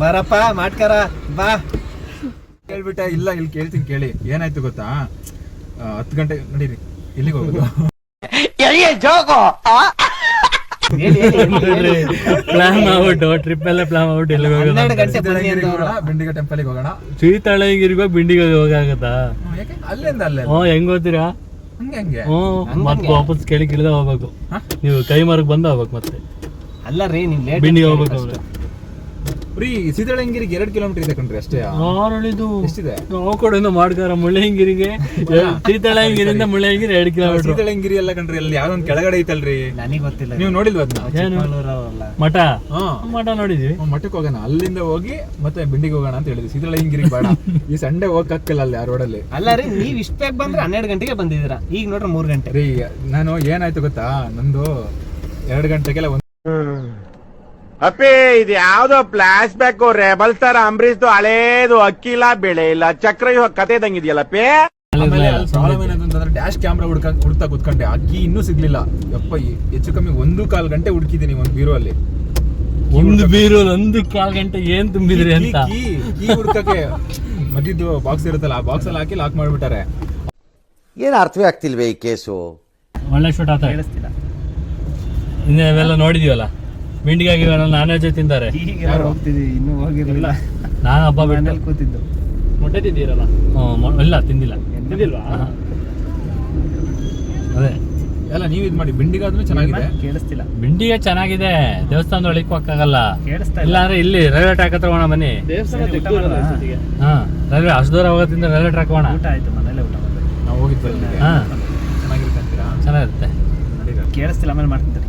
ಬರಪ್ಪ ಮಾಡ್ಕರ ಬಾ. ಕೇಳ್ಬಿಟ್ಟ ಇಲ್ಲ ಇಲ್ಲಿ ಕೇಳ್ತೀನಿ ಕೇಳಿ. ಏನಾಯ್ತು ಗೊತ್ತಾ? ಹತ್ತು ಗಂಟೆ ನಡೀರಿ ಇಲ್ಲಿಗೆ ಹೋಗೋದು. ಪ್ಲಾನ್ ಮಾಡ್ಬಿಟ್ಟು ಟ್ರಿಪ್ ಎಲ್ಲ ಪ್ಲಾನ್ ಮಾಡ್ಬಿಟ್ಟು ಎಲ್ಲಿಗೆ ಹೋಗೋಣ ಬಿಂಡಿಗ ಟೆಂಪಲ್ಗೆ ಹೋಗೋಣ? ಸೀತಾಳಂಗಿರಿಗೆ ಹೋಗಿ ಬಿಂಡಿಗೆ ಹೋಗಾಗತ್ತಾ ಅಲ್ಲಿಂದ ಅಲ್ಲೇ. ಹ್ಞೂ ಹೆಂಗ್ ಓದ್ತೀರಾ ಹಂಗೆ ಹಂಗೆ. ಹ್ಞೂ ಮತ್ತೆ ವಾಪಸ್ ಕೇಳಿ ಇಳಿದ ಹೋಗ್ಬೇಕು. ನೀವು ಕೈ ಮಾರ್ಕ್ ಬಂದ ಹೋಗ್ಬೇಕು ಮತ್ತೆ. ಅಲ್ಲ ರೀ ನೀವು ಬಿಂಡಿಗೆ ಹೋಗ್ಬೇಕು ಅವ್ರೆ. ಫ್ರೀ ಸೀತಾಳಂಗಿರಿಗೆ ಎರಡು ಕಿಲೋಮೀಟರ್ ಇದೆ ಕಣ್ರಿ ಅಷ್ಟೇ. ಆರಳಿದು ಎಷ್ಟಿದೆ? ನಾವು ಕೂಡ ಮಾಡ್ಕಾರ ಮುಳ್ಳಯ್ಯಂಗಿರಿಗೆ ಸೀತಾಳಂಗಿರಿಂದ ಮುಳ್ಳಯ್ಯಂಗಿರಿ ಎರಡು ಕಿಲೋಮೀಟರ್ ಸೀತಾಳಂಗಿರಿ ಎಲ್ಲ ಕಣ್ರಿ ಅಲ್ಲಿ ಯಾವ್ದೋ ಕೆಳಗಡೆ ಐತಲ್ರಿ. ನನಗೆ ಗೊತ್ತಿಲ್ಲ ನೀವು ನೋಡಿಲ್ವ ಅದನ್ನ. ಮಠ? ಹಾ. ಮಠ ನೋಡಿದ್ವಿ. ಮಠಕ್ಕೆ ಹೋಗೋಣ ಅಲ್ಲಿಂದ ಹೋಗಿ ಮತ್ತೆ ಬಿಂಡಿಗೆ ಹೋಗೋಣ ಅಂತ ಹೇಳಿದ್ವಿ. ಸೀತಾಳಂಗಿರಿಗೆ ಬೇಡ. ಈ ಸಂಡೆ ಹೋಗಕ್ ಆಗ್ತಿಲ್ಲ ಅಲ್ಲಿ ಆ ರೋಡಲ್ಲಿ ಅಲ್ಲ. ರೀ ನೀವ್ ಇಷ್ಟ ಬಂದ್ರೆ ಹನ್ನೆರಡು ಗಂಟೆಗೆ ಬಂದಿದ್ದೀರಾ. ಈಗ ನೋಡ್ರಿ ಮೂರ್ ಗಂಟೆ. ರೀ ನಾನು ಏನಾಯ್ತು ಗೊತ್ತಾ? ನಂದು ಎರಡು ಗಂಟೆಗೆಲ್ಲ ಒಂದ್ ಅಪ್ಪಿ ಇದು ಯಾವ್ದೋ flashback rebel star Ambareesh ಹಳೇದು ಅಕ್ಕಿಲ್ಲ ಬೆಳೆ ಇಲ್ಲ. ಚಕ್ರ ಇವಾಗ ಕತೆ ಇದಂಗಿದೆಯಲ್ಲಪ್ಪಿ ಆಮೇಲೆ ಅಲ್ಲಿ ಪ್ರಾಬ್ಲಮ್ ಏನಂತ ಅಂತಂದ್ರೆ ಡ್ಯಾಶ್ ಕ್ಯಾಮ್ರಾ ಹುಡ್ಕ ಹುಡ್ತಾ ಕುತ್ಕೊಂಡೆ. ಅಕ್ಕಿ ಇನ್ನೂ ಸಿಗ್ಲಿಲ್ಲ. ಅಪ್ಪ ಈ- ಹೆಚ್ಚು ಕಮ್ಮಿ ಒಂದು ಕಾಲ್ ಗಂಟೆ ಹುಡ್ಕಿದೀನಿ ಒಂದು ಬೀರೋ ಅಲ್ಲಿ ಒಂದು ಬೀರು ಒಂದು ಕಾಲ್ ಗಂಟೆ ಏನ್ ತುಂಬಿದ್ರಿ ಅಂತ? ಕೀ ಕೀ ಹುಡ್ಕಕ್ಕೆ. ಮದ್ದಿದ್ದು ಬಾಕ್ಸ್ ಇರುತ್ತಲ್ಲ ಆ ಬಾಕ್ಸ್ ಅಲ್ಲಿ ಹಾಕಿ ಲಾಕ್ ಮಾಡ್ಬಿಟ್ಟಾರೆ. ಏನು ಅರ್ಥವೇ ಆಗ್ತಿಲ್ವೇ ಈ ಕೇಸು? ಒಳ್ಳೆ ಶೂಟ್ ಆತ. ಇನ್ನೆಲ್ಲ ಇನ್ನೇ ನೋಡಿದೀವಲ್ಲ ಬಿಂಡಿಗಾಗಿ ನಾನ್ ವೆಜ್ ತಿಂತಾರೆ. ಈಗ ಹೋಗ್ತಿದೀವಿ ಇನ್ನೂ ಹೋಗಿರಲಿಲ್ಲ. ನಾ ಹಬ್ಬ ಬಿಟ್ಟು. ಮನೇಲಿ ಕೂತಿದ್ದು. ಮೊಟ್ಟೆ ತಿಂದಿರಲ್ಲ ಇಲ್ಲ ತಿಂದಿಲ್ಲ. ತಿಂದಿಲ್ವಾ? ಅದೇ. ಎಲ್ಲ ನೀವ್ ಇದ್ ಮಾಡಿ. ಆದ್ರೂ ಚೆನ್ನಾಗಿದೆ. ಕೇಳಿಸ್ತಿಲ್ಲ. ಬಿಂಡಿಗೆ ಚೆನ್ನಾಗಿದೆ. ದೇವಸ್ಥಾನದ ಒಳಗೆ ಹೋಗಕ್ಕಾಗಲ್ಲ ಕೇಳಿಸ್ತಾ ಇಲ್ಲ. ಅಂದ್ರೆ ಇಲ್ಲಿ ರೈಲ್ವೆ ಟ್ರ್ಯಾಕ್ ಹತ್ರ ಹೋಗೋಣ ಬನ್ನಿ. ಹಾ. ರೈಲ್ವೆ ಅಷ್ಟು ದೂರ ಹೋಗೋದ್ರಿಂದ ರೈಲ್ವೆ ಟ್ರ್ಯಾಕ್ ಹೋಗೋಣ. ಊಟ ಆಯ್ತು ಮನೇಲೆ ಊಟ ಮಾಡ್ಬೇಕು. ನಾವು ಹೋಗಿದ್ವಿ ಅಲ್ಲಿಗೆ. ಹಾ. ಚೆನ್ನಾಗಿರುತ್ತೆ ಅಂತೀರಾ ಚೆನ್ನಾಗಿರುತ್ತೆ. ನಡೀರಿ. ಕೇಳಿಸ್ತಿಲ್ಲ ಆಮೇಲೆ ಮಾಡ್ತಿದ್ದೆ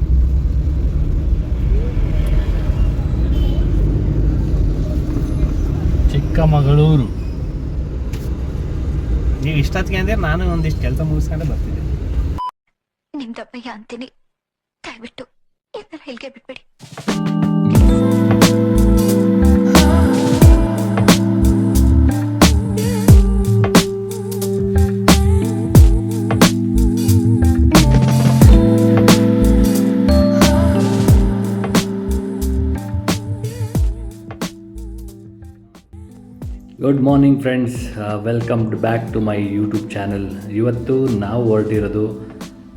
ಚಿಕ್ಕಮಗಳೂರು. ನೀವು ಇಷ್ಟೊತ್ತಿಗೆ ಅಂದ್ರೆ ನಾನು ಒಂದಿಷ್ಟು ಕೆಲಸ ಮುಗಿಸ್ಕೊಂಡೆ ಬರ್ತಿದ್ದೆ. ನಿಮ್ದಪ್ಪಯ್ಯ ಅಂತೀನಿ. ದಯವಿಟ್ಟು ಇದನ್ನ ಇಲ್ಲಿಗೆ ಬಿಟ್ಬಿಡಿ. Good morning friends welcome back to my YouTube channel ಇವತ್ತು ನಾವು ಹೊರಟಿರೋದು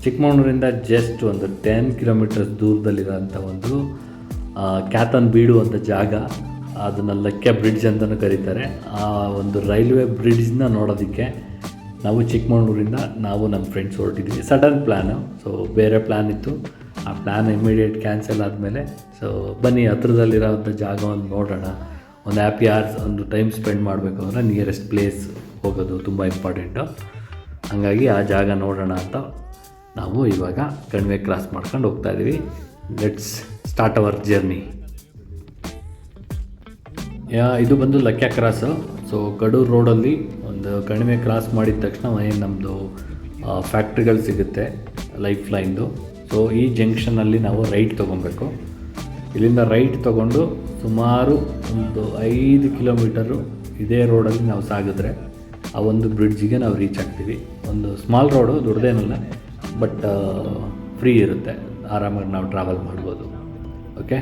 ಚಿಕ್ಕಮಗಳೂರಿಂದ ಜಸ್ಟ್ ಒಂದು ಟೆನ್ ಕಿಲೋಮೀಟರ್ಸ್ ದೂರದಲ್ಲಿರೋಂಥ ಒಂದು ಕ್ಯಾತನ್ ಬೀಡು ಅಂತ ಜಾಗ. ಅದನ್ನು ಲಕ್ಕೆ ಬ್ರಿಡ್ಜ್ ಅಂತಲೂ ಕರೀತಾರೆ. ಆ ಒಂದು ರೈಲ್ವೆ ಬ್ರಿಡ್ಜ್ನ ನೋಡೋದಕ್ಕೆ ನಾವು ಚಿಕ್ಕಮಗಳೂರಿಂದ ನಾವು ನಮ್ಮ ಫ್ರೆಂಡ್ಸ್ ಹೊರಟಿದ್ವಿ. ಸಡನ್ ಪ್ಲ್ಯಾನು ಸೊ ಬೇರೆ ಪ್ಲ್ಯಾನ್ ಇತ್ತು. ಆ ಪ್ಲ್ಯಾನ್ ಇಮಿಡಿಯೇಟ್ ಕ್ಯಾನ್ಸಲ್ ಆದಮೇಲೆ ಸೊ ಬನ್ನಿ ಹತ್ರದಲ್ಲಿರೋವಂಥ ಜಾಗವನ್ನು ನೋಡೋಣ. ಒಂದು ಹ್ಯಾಪಿ ಅವರ್ಸ್ ಒಂದು ಟೈಮ್ ಸ್ಪೆಂಡ್ ಮಾಡಬೇಕು ಅಂದರೆ ನಿಯರೆಸ್ಟ್ ಪ್ಲೇಸ್ ಹೋಗೋದು ತುಂಬ ಇಂಪಾರ್ಟೆಂಟು ಹಾಗಾಗಿ ಆ ಜಾಗ ನೋಡೋಣ ಅಂತ ನಾವು ಇವಾಗ ಕಣಿವೆ ಕ್ರಾಸ್ ಮಾಡ್ಕೊಂಡು ಹೋಗ್ತಾ ಇದ್ದೀವಿ ಲೆಟ್ಸ್ ಸ್ಟಾರ್ಟ್ ಅವರ್ ಜರ್ನಿ ಇದು ಬಂದು ಲಕ್ಯ ಕ್ರಾಸು ಸೊ ಕಡೂರು ರೋಡಲ್ಲಿ ಒಂದು ಕಣಿವೆ ಕ್ರಾಸ್ ಮಾಡಿದ ತಕ್ಷಣ ಏನು ನಮ್ಮದು ಫ್ಯಾಕ್ಟ್ರಿಗಳು ಸಿಗುತ್ತೆ ಲೈಫ್ ಲೈನ್ದು ಸೊ ಈ ಜಂಕ್ಷನಲ್ಲಿ ನಾವು ರೈಟ್ ತೊಗೊಬೇಕು. ಇಲ್ಲಿಂದ ರೈಟ್ ತೊಗೊಂಡು ಸುಮಾರು ಒಂದು ಐದು ಕಿಲೋಮೀಟರು ಇದೇ ರೋಡಲ್ಲಿ ನಾವು ಸಾಗಿದ್ರೆ ಆ ಒಂದು ಬ್ರಿಡ್ಜಿಗೆ ನಾವು ರೀಚ್ ಆಗ್ತೀವಿ. ಒಂದು ಸ್ಮಾಲ್ ರೋಡು ದೊಡ್ಡದೇನಲ್ಲ ಬಟ್ ಫ್ರೀ ಇರುತ್ತೆ. ಆರಾಮಾಗಿ ನಾವು ಟ್ರಾವೆಲ್ ಮಾಡ್ಬೋದು. ಓಕೆ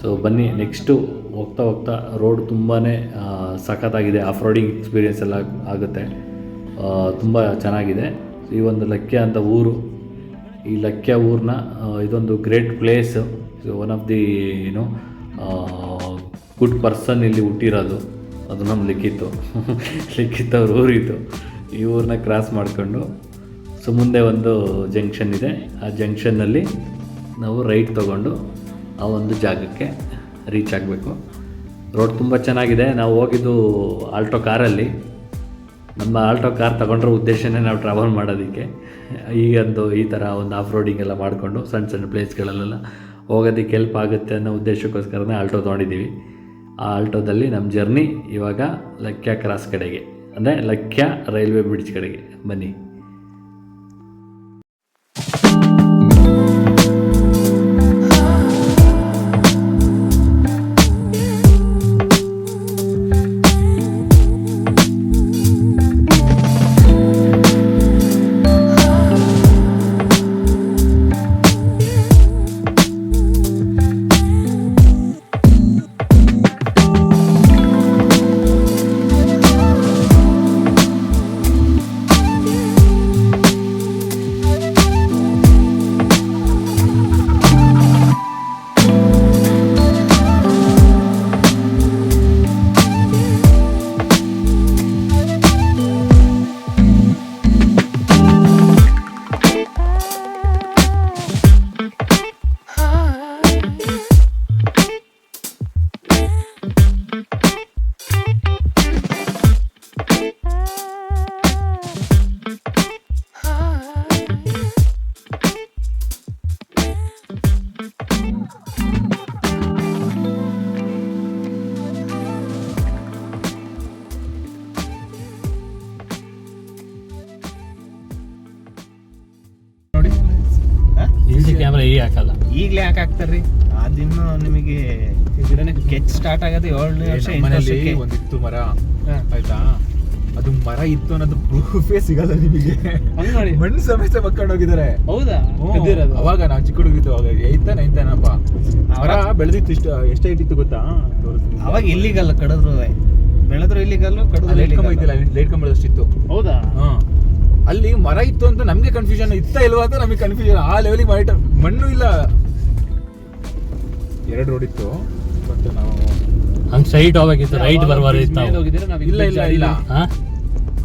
ಸೊ ಬನ್ನಿ ನೆಕ್ಸ್ಟು ಹೋಗ್ತಾ ಹೋಗ್ತಾ ರೋಡ್ ತುಂಬಾ ಸಖತ್ತಾಗಿದೆ. ಆಫ್ ರೋಡಿಂಗ್ ಎಕ್ಸ್ಪೀರಿಯೆನ್ಸ್ ಎಲ್ಲ ಆಗುತ್ತೆ. ತುಂಬ ಚೆನ್ನಾಗಿದೆ. ಈ ಒಂದು ಲಕ್ಯ ಅಂತ ಊರು, ಈ ಲಕ್ಯ ಊರನ್ನ ಇದೊಂದು great place one of the ಏನೋ ಗುಡ್ ಪರ್ಸನ್ ಇಲ್ಲಿ ಹುಟ್ಟಿರೋದು. ಅದು ನಮ್ಮ ಲಿಖಿತ್ತು ಲಿಖಿತ್ ಅವ್ರ ಊರಿತ್ತು ಈ ಊರನ್ನ ಕ್ರಾಸ್ ಮಾಡಿಕೊಂಡು ಸೊ ಮುಂದೆ ಒಂದು ಜಂಕ್ಷನ್ ಇದೆ. ಆ ಜಂಕ್ಷನ್ನಲ್ಲಿ ನಾವು ರೈಟ್ ತೊಗೊಂಡು ಆ ಒಂದು ಜಾಗಕ್ಕೆ ರೀಚ್ ಆಗಬೇಕು. ರೋಡ್ ತುಂಬ ಚೆನ್ನಾಗಿದೆ. ನಾವು ಹೋಗಿದ್ದು ಆಲ್ಟೋ ಕಾರಲ್ಲಿ ನಮ್ಮ ಆಲ್ಟೋ ಕಾರ್ ತಗೊಂಡ್ರ ಉದ್ದೇಶನೇ ನಾವು ಟ್ರಾವೆಲ್ ಮಾಡೋದಕ್ಕೆ. ಈಗಂದು ಈ ಥರ ಒಂದು ಆಫ್ ರೋಡಿಂಗ್ ಎಲ್ಲ ಮಾಡಿಕೊಂಡು ಸಣ್ಣ ಸಣ್ಣ ಪ್ಲೇಸ್ಗಳಲ್ಲೆಲ್ಲ ಹೋಗೋದಕ್ಕೆ ಹೆಲ್ಪ್ ಆಗುತ್ತೆ ಅನ್ನೋ ಉದ್ದೇಶಕ್ಕೋಸ್ಕರನೇ ಆಲ್ಟೋ ತೊಗೊಂಡಿದ್ದೀವಿ. ಆ ಆಲ್ಟೋದಲ್ಲಿ ನಮ್ಮ ಜರ್ನಿ ಇವಾಗ ಲಕ್ಯ ಕ್ರಾಸ್ ಕಡೆಗೆ, ಅಂದರೆ ಲಕ್ಯ ರೈಲ್ವೆ ಬ್ರಿಡ್ಜ್ ಕಡೆಗೆ. ಬನ್ನಿ. ಯಾಕೆ ಹಾಕ್ತಾರ್ರಿ ಅದಿನ್ನು ನಿಮಗೆ ಕೆಚ್ ಸ್ಟಾರ್ಟ್ ಆಗೋದು ಏಳು ವರ್ಷ ವರ್ಷಕ್ಕೆ. ಒಂದಿತ್ತು ಮರ. ಆಯ್ತಾ? ಅದು ಮರ ಇತ್ತು ಅನ್ನೋದು ಪ್ರೂಫೇ ಸಿಗಲ್ಲ ನಿಮಗೆ. ನೋಡಿ. ಮಣ್ಣು ಸಮೇತ ಮಕ್ಕಂಡು ಹೋಗಿದ್ದಾರೆ. ಹೌದಾ? ಅವಾಗ ನಾವು ಚಿಕ್ಕ ಹುಡುಗಿದ್ದು ಅವಾಗ ಐತಾ ನೈನ್ತಾನಪ್ಪ ಮರ ಬೆಳೆದಿತ್ತು ಇಷ್ಟು ಎಷ್ಟು ಇಟ್ಟಿತ್ತು ಗೊತ್ತಾ? ತೋರಿಸ್ತೀನಿ. ಅವಾಗ ಇಲ್ಲಿಗಲ್ಲ ಕಡದ್ರು ಬೆಳೆದ್ರು ಇಲ್ಲಿಗಲ್ಲ ಕಡದ್ರು ಲೈಟ್ ಕಂಬ ಇಲ್ಲಿಗಲ್ಲು. ಲೈಟ್ ಕಂಬ ಹೌದಾ? ಹಾ ಅಲ್ಲಿ ಮರ ಇತ್ತು ಅಂತ ನಮ್ಗೆ ಕನ್ಫ್ಯೂಷನ್ ಇತ್ತ ಇಲ್ವಾ ಅಂತ ನಮಗೆ ಕನ್ಫ್ಯೂಷನ್ ಆ ಲೆವೆಲಿಗೆ ಮಾಡಿಟ್ಟ ಮಣ್ಣು ಇಲ್ಲ. ಎರಡು ರೋಡ್ ಇತ್ತು ಬಟ್ ನಾವು ಹಂಗ್ ಸ್ಟ್ರೈಟ್ ಹೋಗ್ಬೇಕಿತ್ತು ರೈಟ್ ಬರ್ಬಾರ್ದಿತ್ತು ನಾವು ಇಲ್ಲ ಇಲ್ಲ ಇಲ್ಲ. ಹಾ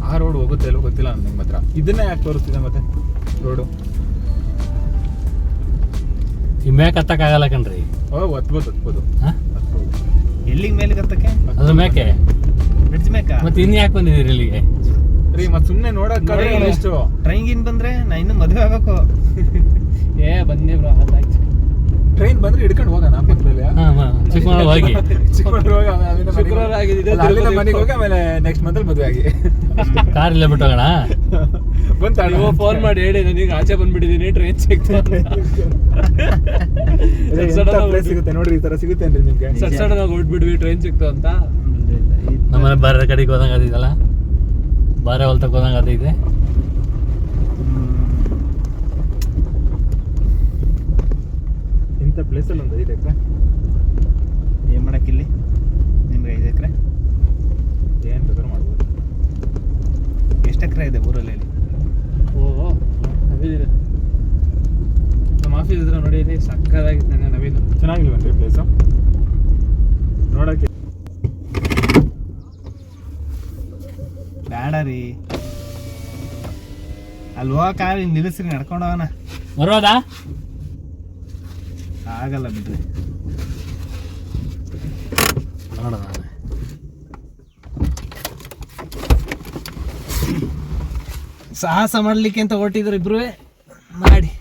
ಆ? ರೋಡ್ ಹೋಗುತ್ತೆ ಇಲ್ಲೋ ಗೊತ್ತಿಲ್ಲ ನಿಮ್ಮ ಹತ್ರ. ಇದನ್ನೇ ಯಾಕೆ ತೋರಿಸ್ತಿದೆ ಮತ್ತೆ ರೋಡು ಈ ಮ್ಯಾಕ್ ಹತ್ತಕ್ಕಾಗಲ್ಲ ಕಣ್ರಿ. ಓ ಒತ್ಬೋದು ಒತ್ಬೋದು ಹಾಂ ಹತ್ಬೋದು. ಎಲ್ಲಿಗೆ ಮೇಲೆ ಹತ್ತಕ್ಕೆ? ಅದ್ರ ಮ್ಯಾಕೆ ಬ್ರಿಡ್ಜ್ ಮೇಕ? ಮತ್ತೆ ಇನ್ನು ಯಾಕೆ ಬಂದಿದ್ದೀರಿ ಇಲ್ಲಿಗೆ? ರೀ ಮತ್ತೆ ಸುಮ್ಮನೆ ನೋಡಕ್ ನೋಡಿ. ಎಷ್ಟು ಟ್ರೈನ್ ಗಿನ್ ಬಂದ್ರೆ ನಾ ಇನ್ನು ಮದುವೆ ಆಗಬೇಕು. ಏ ಬಂದೆ ಬ್ರೋ ಅದಾಯ್ತು ಟ್ರೈನ್ ಬಂದ್ರೆ ಹಿಡ್ಕೊಂಡು ಹೋಗೋಣ ಪಕ್ಕದಲ್ಲಿ ಚಿಕ್ಕಮಗಳೂರು ಹೋಗಿ. ಚಿಕ್ಕಮಗಳೂರು ಹೋಗಿ ಶುಕ್ರವಾರ ಆಗಿದೆ ಅಲ್ಲ, ಅಲ್ಲಿಂದ ಮನೆಗೆ ಹೋಗಿ ಆಮೇಲೆ ನೆಕ್ಸ್ಟ್ ಮಂತ್ ಮದುವೆ ಆಗಿ. ಕಾರ್ ಇಲ್ಲ ಬಿಟ್ಟು ಹೋಗೋಣ ಬಂತ ನೀವು ಫೋನ್ ಮಾಡಿ ಹೇಳಿ ನನಗೆ ಆಚೆ ಬಂದ್ಬಿಟ್ಟಿದ್ದೀನಿ ಟ್ರೈನ್ ಸಿಕ್ತು ಪ್ಲೇಸ್ ಸಿಗುತ್ತೆ ನೋಡ್ರಿ ಈ ತರ ಸಿಗುತ್ತೇನ್ರಿ ನಿಮ್ಗೆ. ಸಡ್ ಸಡನ್ ಆಗಿ ಹೊಡ್ಬಿಡ್ವಿ ಟ್ರೈನ್ ಸಿಕ್ತು ಅಂತ. ನಮ್ಮನೆ ಬಾರ ಕಡೆಗೆ ಹೋದಂಗೆ ಅದಿದಲ್ಲ ಬಾರೆ ಹೊಲ್ತಕ್ಕೆ ಹೋದಂಗೆ ಅದಿದೆ ಪ್ಲೇಸಲ್ಲಿ ಒಂದು ಐದು ಎಕರೆ. ಏನು ಮಾಡಕ್ಕಿಲ್ಲಿ ನಿಮ್ಗೆ ಐದು ಎಕರೆ? ಏನು ಬೇಕಾದ್ರೂ ಮಾಡ್ಬೋದು. ಎಷ್ಟು ಎಕರೆ ಇದೆ ಊರಲ್ಲಿ ಹೇಳಿ ಓ ನವೀನ್ ನಮ್ಮ ಆಫೀಸ್ ಇದ್ರೆ ನೋಡಿ ಇಲ್ಲಿ ಸಕ್ಕದಾಗಿತ್ತು ನವೀನ್. ಚೆನ್ನಾಗಿಲ್ವೇನ್ರಿ ಪ್ಲೇಸು ನೋಡೋಕ್ಕೆ. ಬೇಡ ರೀ. ಅಲ್ಲಿ ಕಾರ್ ನಿಲ್ಲಿಸ್ರಿ ನಡ್ಕೊಂಡು ಹೋಗೋಣ. ಬರೋದಾ? ಆಗಲ್ಲ ಬಿಡ್ರಿ. ನೋಡೋಣ ಸಾಹಸ ಮಾಡ್ಲಿಕ್ಕೆ ಅಂತ ಹೊರಟಿದ್ರು ಇಬ್ರು ಮಾಡಿ.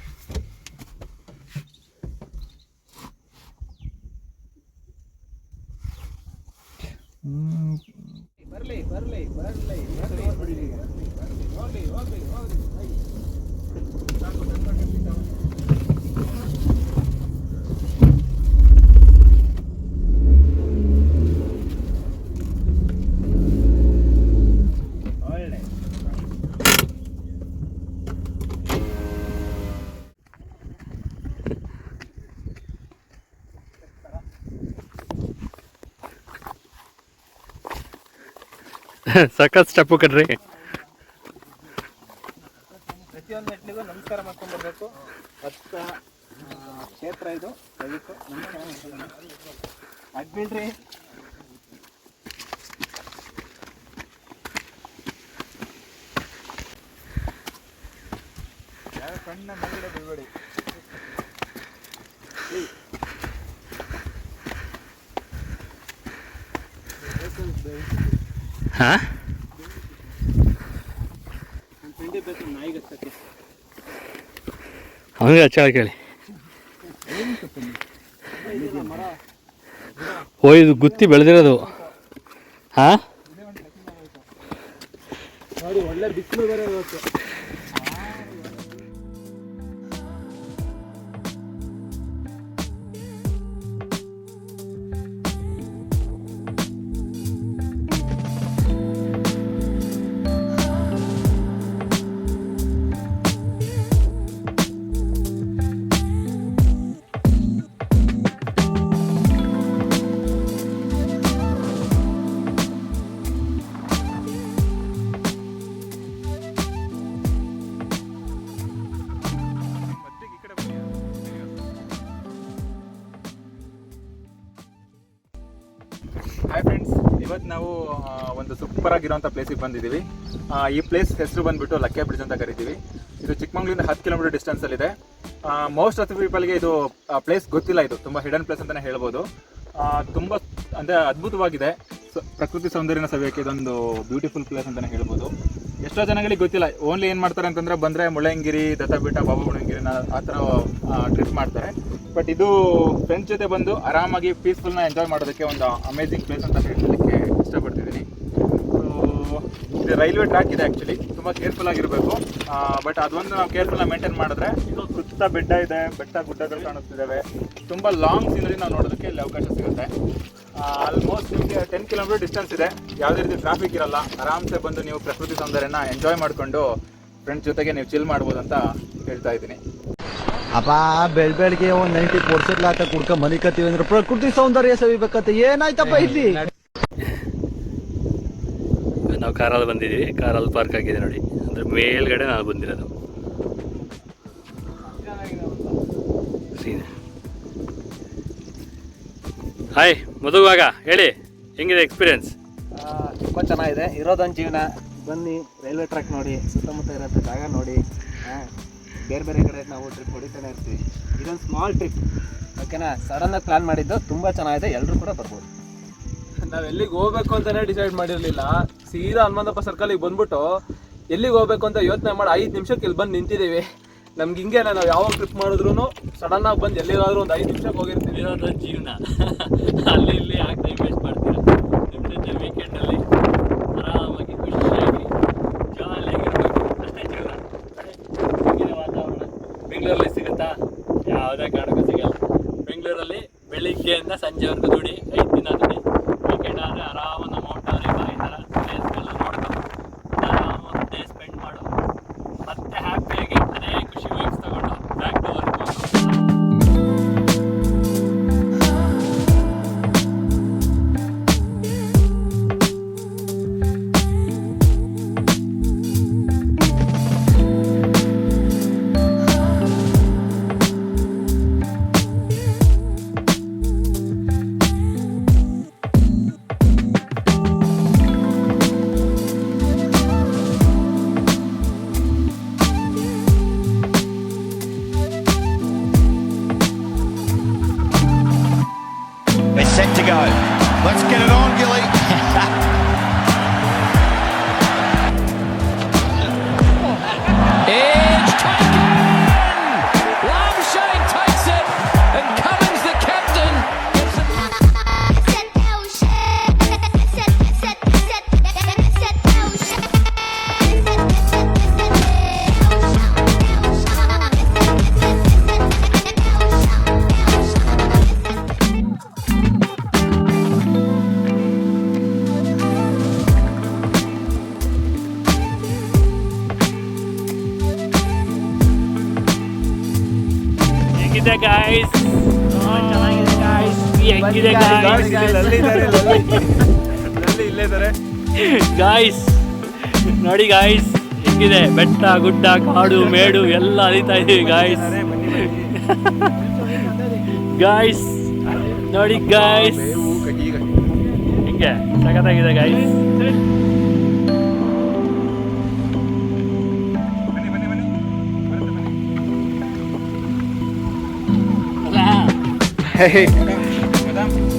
ಸಖತ್ ಸ್ಟೆಪ್ಪು ಕಣ್ರಿ. ಪ್ರತಿಯೊಂದು ಮೆಟ್ಲಿಗೂ ನಮಸ್ಕಾರ ಮಾಡ್ಕೊಂಡು ಬರಬೇಕು ಭಕ್ತ ಕ್ಷೇತ್ರ ಇದು. ದಯವಿಟ್ಟು ನಮಸ್ಕಾರ ಮಾಡ್ಕೊಂಡು ಅಡ್ಬಿಡ್ರಿ ಹಾ? ಅವನಿಗೆ ಹಚ್ಚಾಳ ಕೇಳಿ ಓ ಇದು ಗುತ್ತಿ ಬೆಳೆದಿರೋದು. ಹಾ? ಒಂದು ಸೂಪರ್ ಆಗಿರುವಂಥ ಪ್ಲೇಸಿಗೆ ಬಂದಿದ್ದೀವಿ. ಈ ಪ್ಲೇಸ್ ಹೆಸರು ಬಂದ್ಬಿಟ್ಟು ಲಕ್ಕೆ ಬ್ರಿಡ್ಜ್ ಅಂತ ಕರಿತೀವಿ. ಇದು ಚಿಕ್ಕಮಂಗ್ಳೂರಿಂದ ಹತ್ತು ಕಿಲೋಮೀಟರ್ ಇದೆ. ಮೋಸ್ಟ್ ಆಫ್ ದ ಪೀಪಲ್ಗೆ ಇದು ಪ್ಲೇಸ್ ಗೊತ್ತಿಲ್ಲ ಇದು. ತುಂಬ ಹಿಡನ್ ಪ್ಲೇಸ್ ಅಂತಲೇ ಹೇಳ್ಬೋದು. ತುಂಬ, ಅಂದರೆ ಅದ್ಭುತವಾಗಿದೆ. ಪ್ರಕೃತಿ ಸೌಂದರ್ಯನ ಸವಿಯಕ್ಕೆ ಇದೊಂದು ಬ್ಯೂಟಿಫುಲ್ ಪ್ಲೇಸ್ ಅಂತಲೇ ಹೇಳ್ಬೋದು. ಎಷ್ಟೋ ಜನಗಳಿಗೆ ಗೊತ್ತಿಲ್ಲ ಓನ್ಲಿ ಏನು ಮಾಡ್ತಾರೆ ಅಂತಂದರೆ ಬಂದರೆ ಮುಳ್ಳಯ್ಯಂಗಿರಿ ದತ್ತಬೆಟ್ಟ ಬಾಬಾ ಮುಳ್ಳಯ್ಯನಗಿರಿನ ಆ ಥರ ಟ್ರಿಪ್ ಮಾಡ್ತಾರೆ. ಬಟ್ ಇದು ಫ್ರೆಂಡ್ಸ್ ಜೊತೆ ಬಂದು ಆರಾಮಾಗಿ ಪೀಸ್ಫುಲ್ನ ಎಂಜಾಯ್ ಮಾಡೋದಕ್ಕೆ ಒಂದು ಅಮೇಝಿಂಗ್ ಪ್ಲೇಸ್ ಅಂತ ಹೇಳಲಿಕ್ಕೆ ಇಷ್ಟಪಡ್ತಿದ್ದೀನಿ. ಇದು ರೈಲ್ವೆ ಟ್ರ್ಯಾಕ್ ಇದೆ ಆ್ಯಕ್ಚುಲಿ ತುಂಬ ಕೇರ್ಫುಲ್ ಆಗಿರಬೇಕು. ಬಟ್ ಅದೊಂದು ನಾವು ಕೇರ್ಫುಲ್ ಮೇಂಟೈನ್ ಮಾಡಿದ್ರೆ ಸುತ್ತ ಬೆಟ್ಟ ಇದೆ, ಬೆಟ್ಟ ಗುಡ್ಡಗಳು ಕಾಣಿಸ್ತಿದ್ದಾವೆ ತುಂಬ ಲಾಂಗ್ ಸೀನರಿ ನಾವು ನೋಡೋದಕ್ಕೆ ಇಲ್ಲಿ ಅವಕಾಶ ಸಿಗುತ್ತೆ. ಆಲ್ಮೋಸ್ಟ್ ನಿಮಗೆ ಟೆನ್ ಕಿಲೋಮೀಟರ್ ಡಿಸ್ಟೆನ್ಸ್ ಇದೆ. ಯಾವುದೇ ರೀತಿ ಟ್ರಾಫಿಕ್ ಇರಲ್ಲ, ಆರಾಮ್ಸೆ ಬಂದು ನೀವು ಪ್ರಕೃತಿ ಸೌಂದರ್ಯನ ಎಂಜಾಯ್ ಮಾಡಿಕೊಂಡು ಫ್ರೆಂಡ್ಸ್ ಜೊತೆಗೆ ನೀವು ಚಿಲ್ ಮಾಡ್ಬೋದು ಅಂತ ಹೇಳ್ತಾ ಇದ್ದೀನಿ. ಅಪ್ಪ, ಬೆಳ್ ಬೆಳಗ್ಗೆ ಒಂದ್ ನೈಂಟಿ ಪರ್ಸೆಂಟ್ ಲಾಟ ಕುಡ್ಕ ಮನಿಕತ್ತೀವಿ ಅಂದ್ರೆ ಪ್ರಕೃತಿ ಸೌಂದರ್ಯ ಸವಿಬೇಕತ್ತೆ ಏನಾಯ್ತಪ್ಪ ಇಲ್ಲಿ? ನಾವು ಕಾರಲ್ಲಿ ಬಂದಿದ್ದೀವಿ. ಕಾರಲ್ಲಿ ಪಾರ್ಕ್ ಆಗಿದೆ ನೋಡಿ. ಅಂದರೆ ಮೇಲ್ಗಡೆ ನಾವು ಬಂದಿರೋದು. ಹಾಯ್ ಮದುವಾಗ ಹೇಳಿ. ಹೆಂಗಿದೆ ಎಕ್ಸ್ಪೀರಿಯನ್ಸ್ ತುಂಬ ಚೆನ್ನಾಗಿದೆ. ಇರೋದೊಂದು ಜೀವನ. ಬನ್ನಿ ರೈಲ್ವೆ ಟ್ರ್ಯಾಕ್ ನೋಡಿ, ಸುತ್ತಮುತ್ತ ಇರೋಂಥ ಜಾಗ ನೋಡಿ. ಬೇರೆ ಬೇರೆ ಕಡೆ ನಾವು ಟ್ರಿಪ್ ಹೊಡಿತಾನೆ ಇರ್ತೀವಿ. ಇದೊಂದು ಸ್ಮಾಲ್ ಟ್ರಿಪ್ ಓಕೆನಾ ಸಡನ್ನಾಗಿ ಪ್ಲ್ಯಾನ್ ಮಾಡಿದ್ದು ತುಂಬ ಚೆನ್ನಾಗಿದೆ. ಎಲ್ಲರೂ ಕೂಡ ಬರ್ಬೋದು. ನಾವ್ ಎಲ್ಲಿಗೆ ಹೋಗ್ಬೇಕು ಅಂತಾನೆ ಡಿಸೈಡ್ ಮಾಡಿರ್ಲಿಲ್ಲ. ಸೀದಾ ಹನುಮಂತಪ್ಪ ಸರ್ಕಲಿಗೆ ಬಂದ್ಬಿಟ್ಟು ಎಲ್ಲಿಗೆ ಹೋಗ್ಬೇಕು ಅಂತ ಯೋಚನೆ ಮಾಡಿ ಐದು ನಿಮಿಷಕ್ಕೆ ಇಲ್ಲಿ ಬಂದು ನಿಂತಿದ್ದೀವಿ ನಮ್ಗೆ ಹಿಂಗೆ ನಾವು ಯಾವಾಗ ಟ್ರಿಪ್ ಮಾಡಿದ್ರು ಸಡನ್ ಆಗಿ ಬಂದು ಎಲ್ಲಿಗಾದ್ರೂ ಒಂದು ಐದು ನಿಮಿಷಕ್ಕೆ ಹೋಗಿರ್ತೀವಿ. ಜೀವನ. ಅಲ್ಲಿ ಇಲ್ಲಿ ಯಾಕೆ ಟೈಮ್ ವೇಸ್ಟ್ ಮಾಡ್ತೀರಾ? ನಿಮ್ಮ ಜೊತೆ ವೀಕೆಂಡಲ್ಲಿ ಆರಾಮಾಗಿ ಖುಷಿಯಾಗಿ ಜಾಲಿಯಾಗಿರ್ಬೇಕು ಅಷ್ಟೇ ಜೀವನ. ಹಿಂಗಿನ ವಾತಾವರಣ ಬೆಂಗಳೂರಲ್ಲಿ ಸಿಗುತ್ತಾ? ಯಾವುದೇ ಕಾರಣಕ್ಕೂ ಸಿಗಲ್ಲ. ಬೆಂಗಳೂರಲ್ಲಿ ಬೆಳಿಗ್ಗೆಯಿಂದ ಸಂಜೆವರೆಗೂ ದುಡಿ ಹೆಂಗಿದೆ ಗಾಯ್ಸ್ ನೋಡಿ ಗಾಯ್ಸ್ ಹೆಂಗಿದೆ? ಬೆಟ್ಟ ಗುಡ್ಡ ಕಾಡು ಮೇಡು ಎಲ್ಲ ಅರಿತಾ ಇದೀವಿ ಗಾಯ್ಸ್ ಗಾಯ್ಸ್ ನೋಡಿ ಗಾಯ್ಸ್ ಹಿಂಗೆ? ಸಖತ್ತಾಗಿದೆ ಗಾಯ್ಸ್ Hey. time.